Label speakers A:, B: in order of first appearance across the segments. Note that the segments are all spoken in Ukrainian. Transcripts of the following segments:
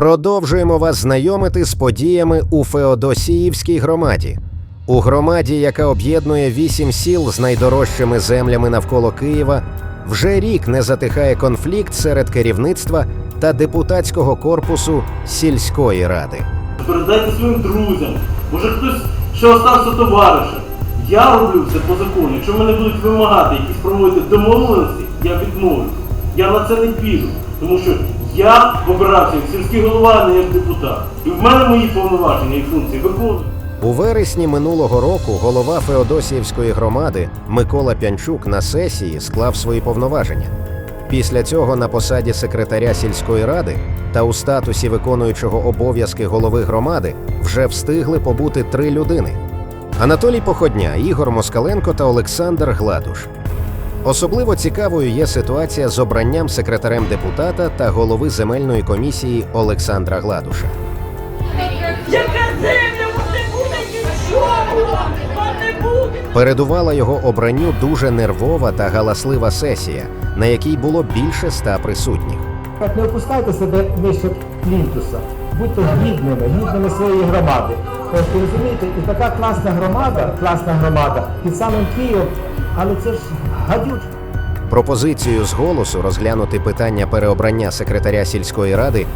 A: Продовжуємо вас знайомити з подіями у Феодосіївській громаді. У громаді, яка об'єднує вісім сіл з найдорожчими землями навколо Києва, вже рік не затихає конфлікт серед керівництва та депутатського корпусу сільської ради.
B: Передайте своїм друзям. Може хтось ще остався товаришем. Я роблю все по закону. Якщо мене будуть вимагати якісь проводити домовленості, я відмовлюся. Я на це не піду. Тому що я обирався як сільський голова, не як депутат. І в мене мої повноваження і функції виконують.
A: У вересні минулого року голова Феодосіївської громади Микола Пянчук на сесії склав свої повноваження. Після цього на посаді секретаря сільської ради та у статусі виконуючого обов'язки голови громади вже встигли побути три людини: Анатолій Походня, Ігор Москаленко та Олександр Гладуш. Особливо цікавою є ситуація з обранням секретарем депутата та голови земельної комісії Олександра Гладуша.
C: Яка земля, вам не буде нічого! Вам не буде!
A: Передувала його обранню дуже нервова та галаслива сесія, на якій було більше ста присутніх.
D: Так не опускайте себе нижче плінтуса. Будьте гідними, гідними своєї громади. Тобто, розумієте, і така класна громада, класна громада під самим Києвом, але це ж гадючка.
A: Пропозицію з голосу розглянути питання переобрання секретаря сільської ради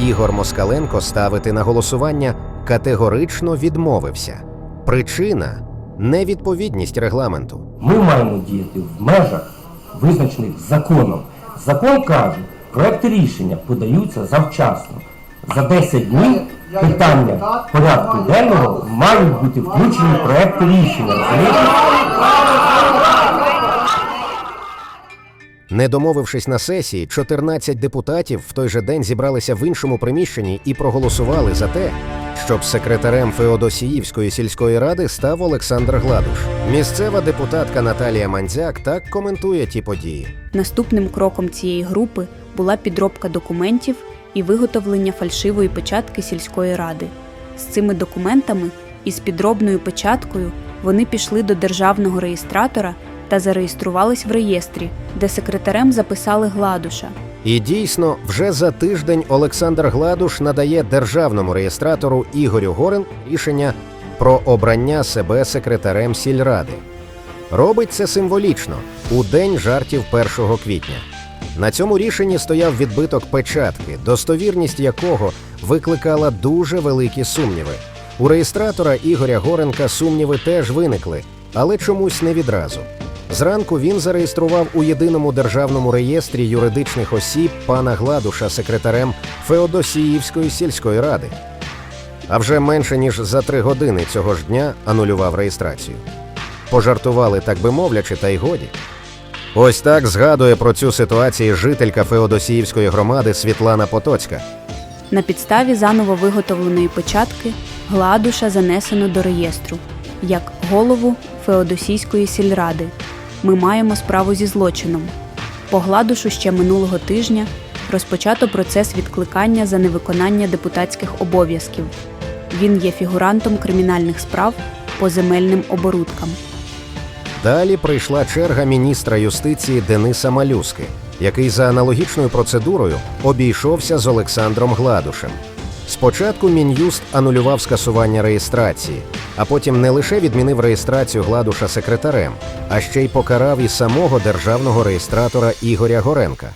A: Ігор Москаленко ставити на голосування категорично відмовився. Причина невідповідність регламенту.
D: Ми маємо діяти в межах, визначених законом. Закон каже, проекти рішення подаються завчасно. За 10 днів питання порядку денного мають бути включені в проекти рішення.
A: Не домовившись на сесії, 14 депутатів в той же день зібралися в іншому приміщенні і проголосували за те, щоб секретарем Феодосіївської сільської ради став Олександр Гладуш. Місцева депутатка Наталія Мандзяк так коментує ті події.
E: Наступним кроком цієї групи була підробка документів і виготовлення фальшивої печатки сільської ради. З цими документами і з підробною печаткою вони пішли до державного реєстратора та зареєструвались в реєстрі, де секретарем записали Гладуша.
A: І дійсно, вже за тиждень Олександр Гладуш надає державному реєстратору Ігорю Горен рішення про обрання себе секретарем сільради. Робить це символічно у день жартів 1 квітня. На цьому рішенні стояв відбиток печатки, достовірність якого викликала дуже великі сумніви. У реєстратора Ігоря Горенка сумніви теж виникли, але чомусь не відразу. Зранку він зареєстрував у єдиному державному реєстрі юридичних осіб пана Гладуша секретарем Феодосіївської сільської ради. А вже менше ніж за три години цього ж дня анулював реєстрацію. Пожартували, так би мовлячи, та й годі. Ось так згадує про цю ситуацію жителька Феодосіївської громади Світлана Потоцька.
E: На підставі заново виготовленої печатки Гладуша занесено до реєстру як голову Феодосійської сільради. Ми маємо справу зі злочином. По Гладушу ще минулого тижня розпочато процес відкликання за невиконання депутатських обов'язків. Він є фігурантом кримінальних справ по земельним оборудкам.
A: Далі прийшла черга міністра юстиції Дениса Малюски, який за аналогічною процедурою обійшовся з Олександром Гладушем. Спочатку Мін'юст анулював скасування реєстрації, а потім не лише відмінив реєстрацію Гладуша секретарем, а ще й покарав і самого державного реєстратора Ігоря Горенка.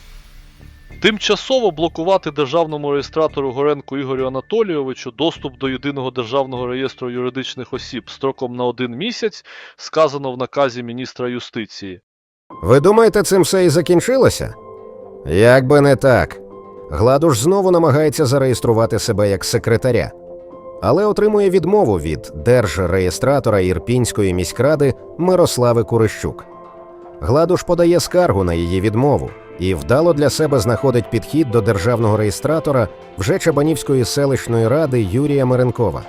F: Тимчасово блокувати державному реєстратору Горенку Ігорю Анатолійовичу доступ до єдиного державного реєстру юридичних осіб строком на один місяць сказано в наказі міністра юстиції.
A: Ви думаєте, цим все і закінчилося? Як би не так. Гладуш знову намагається зареєструвати себе як секретаря, але отримує відмову від держреєстратора Ірпінської міськради Мирослави Курищук. Гладуш подає скаргу на її відмову і вдало для себе знаходить підхід до державного реєстратора вже Чабанівської селищної ради Юрія Миренкова.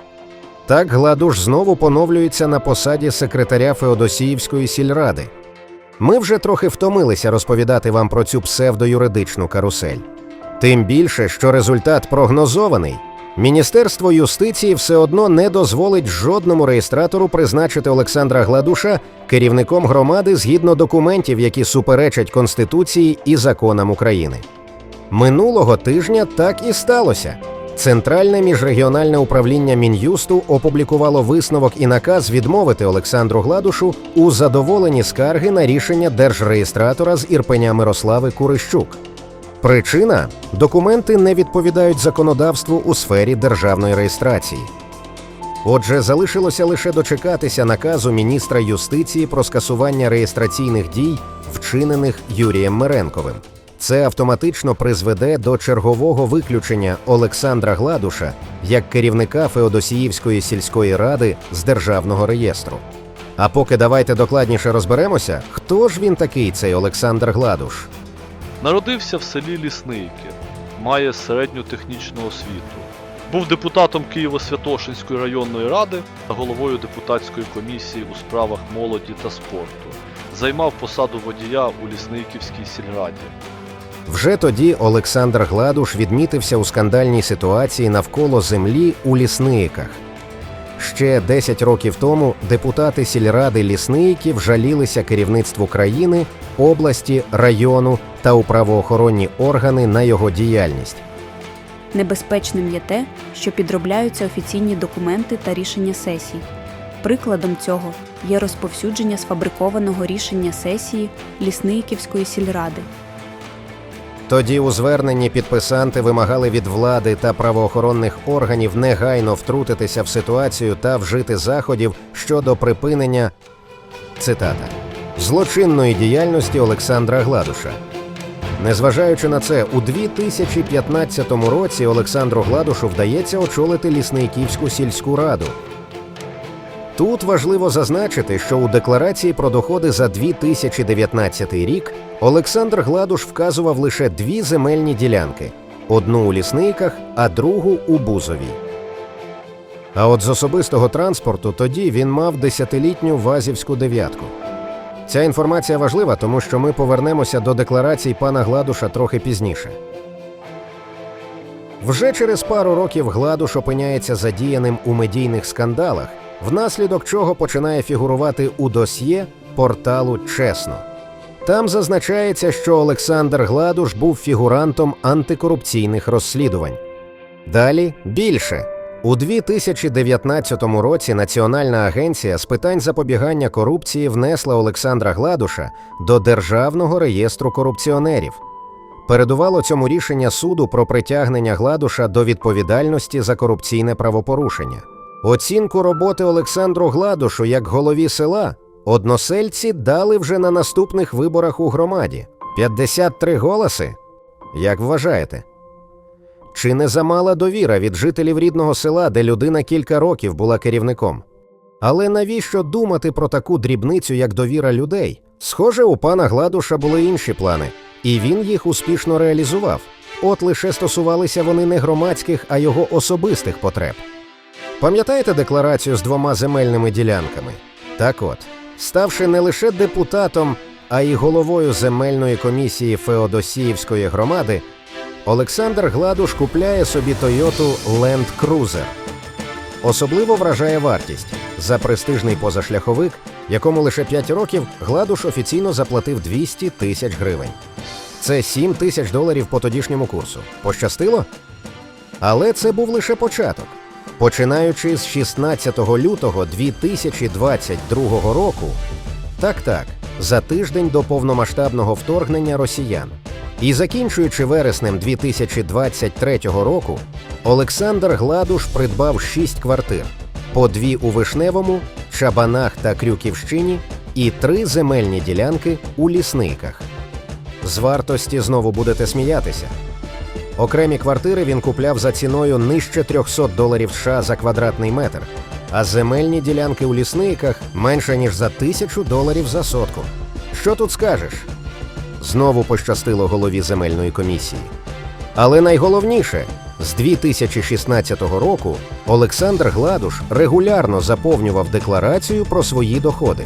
A: Так Гладуш знову поновлюється на посаді секретаря Феодосіївської сільради. Ми вже трохи втомилися розповідати вам про цю псевдоюридичну карусель. Тим більше, що результат прогнозований. Міністерство юстиції все одно не дозволить жодному реєстратору призначити Олександра Гладуша керівником громади згідно документів, які суперечать Конституції і законам України. Минулого тижня так і сталося. Центральне міжрегіональне управління Мін'юсту опублікувало висновок і наказ відмовити Олександру Гладушу у задоволенні скарги на рішення держреєстратора з Ірпеня Мирослави Курищук. Причина документи не відповідають законодавству у сфері державної реєстрації. Отже, залишилося лише дочекатися наказу міністра юстиції про скасування реєстраційних дій, вчинених Юрієм Меренковим. Це автоматично призведе до чергового виключення Олександра Гладуша як керівника Феодосіївської сільської ради з державного реєстру. А поки давайте докладніше розберемося, хто ж він такий, цей Олександр Гладуш.
F: Народився в селі Лісники, має середню технічну освіту. Був депутатом Києво-Святошинської районної ради та головою депутатської комісії у справах молоді та спорту. Займав посаду водія у Лісниківській сільраді.
A: Вже тоді Олександр Гладуш відмітився у скандальній ситуації навколо землі у лісниках. Ще 10 років тому депутати сільради лісників жалілися керівництву країни, області, району та у правоохоронні органи на його діяльність.
E: Небезпечним є те, що підробляються офіційні документи та рішення сесій. Прикладом цього є розповсюдження сфабрикованого рішення сесії Лісниківської сільради.
A: Тоді у зверненні підписанти вимагали від влади та правоохоронних органів негайно втрутитися в ситуацію та вжити заходів щодо припинення цитата злочинної діяльності Олександра Гладуша. Незважаючи на це, у 2015 році Олександру Гладушу вдається очолити Лісниківську сільську раду. Тут важливо зазначити, що у декларації про доходи за 2019 рік Олександр Гладуш вказував лише дві земельні ділянки: одну у лісниках, а другу у Бузовій. А от з особистого транспорту тоді він мав десятилітню вазівську дев'ятку. Ця інформація важлива, тому що ми повернемося до декларацій пана Гладуша трохи пізніше. Вже через пару років Гладуш опиняється задіяним у медійних скандалах, внаслідок чого починає фігурувати у досьє порталу Чесно. Там зазначається, що Олександр Гладуш був фігурантом антикорупційних розслідувань. Далі більше. У 2019 році Національна агенція з питань запобігання корупції внесла Олександра Гладуша до Державного реєстру корупціонерів. Передувало цьому рішення суду про притягнення Гладуша до відповідальності за корупційне правопорушення. Оцінку роботи Олександру Гладушу як голові села односельці дали вже на наступних виборах у громаді 53 голоси. Як вважаєте? Чи не замала довіра від жителів рідного села, де людина кілька років була керівником? Але навіщо думати про таку дрібницю, як довіра людей? Схоже, у пана Гладуша були інші плани, і він їх успішно реалізував. От лише стосувалися вони не громадських, а його особистих потреб. Пам'ятаєте декларацію з двома земельними ділянками? Так от, ставши не лише депутатом, а й головою земельної комісії Феодосіївської громади, Олександр Гладуш купляє собі Тойоту Land Cruiser. Особливо вражає вартість за престижний позашляховик, якому лише 5 років Гладуш офіційно заплатив 200 тисяч гривень. Це 7 тисяч доларів по тодішньому курсу. Пощастило? Але це був лише початок. Починаючи з 16 лютого 2022 року, так так, за тиждень до повномасштабного вторгнення росіян, і закінчуючи вереснем 2023 року, Олександр Гладуш придбав шість квартир: по дві у Вишневому, Чабанах та Крюківщині і три земельні ділянки у лісниках. З вартості знову будете сміятися. Окремі квартири він купляв за ціною нижче 300 доларів США за квадратний метр, а земельні ділянки у лісниках менше ніж за тисячу доларів за сотку. Що тут скажеш? Знову пощастило голові земельної комісії. Але найголовніше, з 2016 року Олександр Гладуш регулярно заповнював декларацію про свої доходи.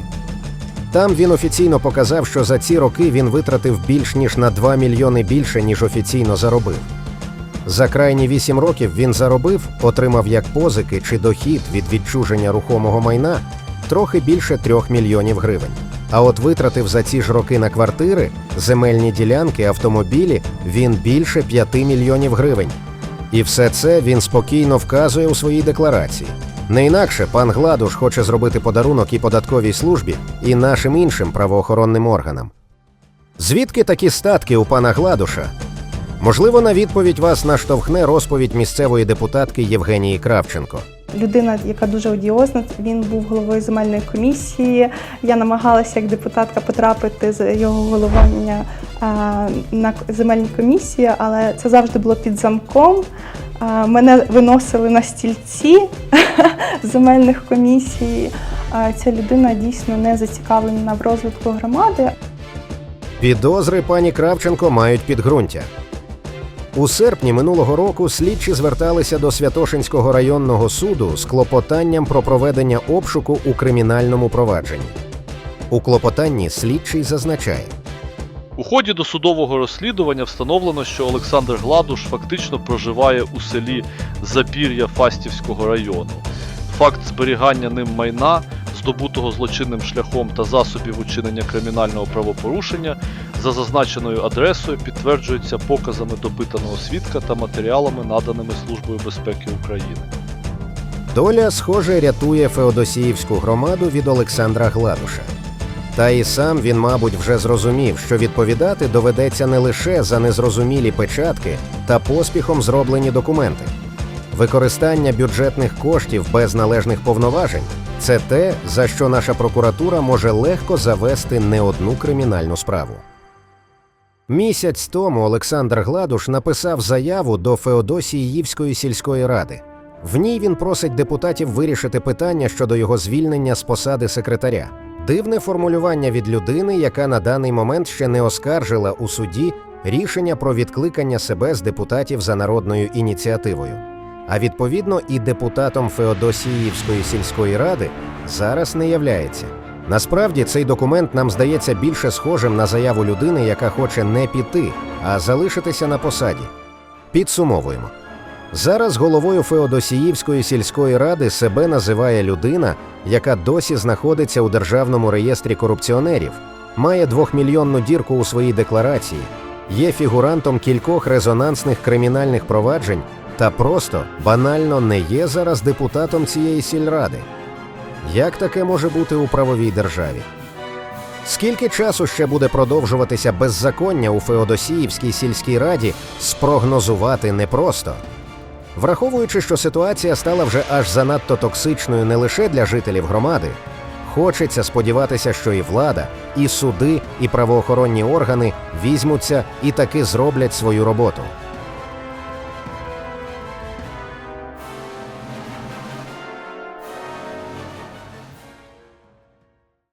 A: Там він офіційно показав, що за ці роки він витратив більш ніж на 2 мільйони більше, ніж офіційно заробив. За крайні 8 років він заробив, отримав як позики чи дохід від відчуження рухомого майна трохи більше 3 мільйонів гривень. А от витратив за ці ж роки на квартири, земельні ділянки, автомобілі він більше 5 мільйонів гривень. І все це він спокійно вказує у своїй декларації. Не інакше пан Гладуш хоче зробити подарунок і податковій службі, і нашим іншим правоохоронним органам. Звідки такі статки у пана Гладуша? Можливо, на відповідь вас наштовхне розповідь місцевої депутатки Євгенії Кравченко.
G: Людина, яка дуже одіозна, він був головою земельної комісії. Я намагалася як депутатка потрапити з його головування на земельні комісії, але це завжди було під замком. Мене виносили на стільці земельних комісій. Ця людина дійсно не зацікавлена в розвитку громади.
A: Підозри пані Кравченко мають підґрунтя. У серпні минулого року слідчі зверталися до Святошинського районного суду з клопотанням про проведення обшуку у кримінальному провадженні. У клопотанні слідчий зазначає.
F: У ході досудового розслідування встановлено, що Олександр Гладуш фактично проживає у селі Запір'я Фастівського району. Факт зберігання ним майна, здобутого злочинним шляхом та засобів учинення кримінального правопорушення за зазначеною адресою підтверджується показами допитаного свідка та матеріалами, наданими Службою безпеки України.
A: Доля, схоже, рятує Феодосіївську громаду від Олександра Гладуша. Та і сам він, мабуть, вже зрозумів, що відповідати доведеться не лише за незрозумілі печатки та поспіхом зроблені документи. Використання бюджетних коштів без належних повноважень це те, за що наша прокуратура може легко завести не одну кримінальну справу. Місяць тому Олександр Гладуш написав заяву до Феодосіївської сільської ради. В ній він просить депутатів вирішити питання щодо його звільнення з посади секретаря. Дивне формулювання від людини, яка на даний момент ще не оскаржила у суді рішення про відкликання себе з депутатів за народною ініціативою. А відповідно і депутатом Феодосіївської сільської ради зараз не являється. Насправді цей документ нам здається більше схожим на заяву людини, яка хоче не піти, а залишитися на посаді. Підсумовуємо. Зараз головою Феодосіївської сільської ради себе називає людина, яка досі знаходиться у державному реєстрі корупціонерів, має двохмільйонну дірку у своїй декларації, є фігурантом кількох резонансних кримінальних проваджень та просто банально не є зараз депутатом цієї сільради. Як таке може бути у правовій державі? Скільки часу ще буде продовжуватися беззаконня у Феодосіївській сільській раді, спрогнозувати непросто. Враховуючи, що ситуація стала вже аж занадто токсичною не лише для жителів громади, хочеться сподіватися, що і влада, і суди, і правоохоронні органи візьмуться і таки зроблять свою роботу.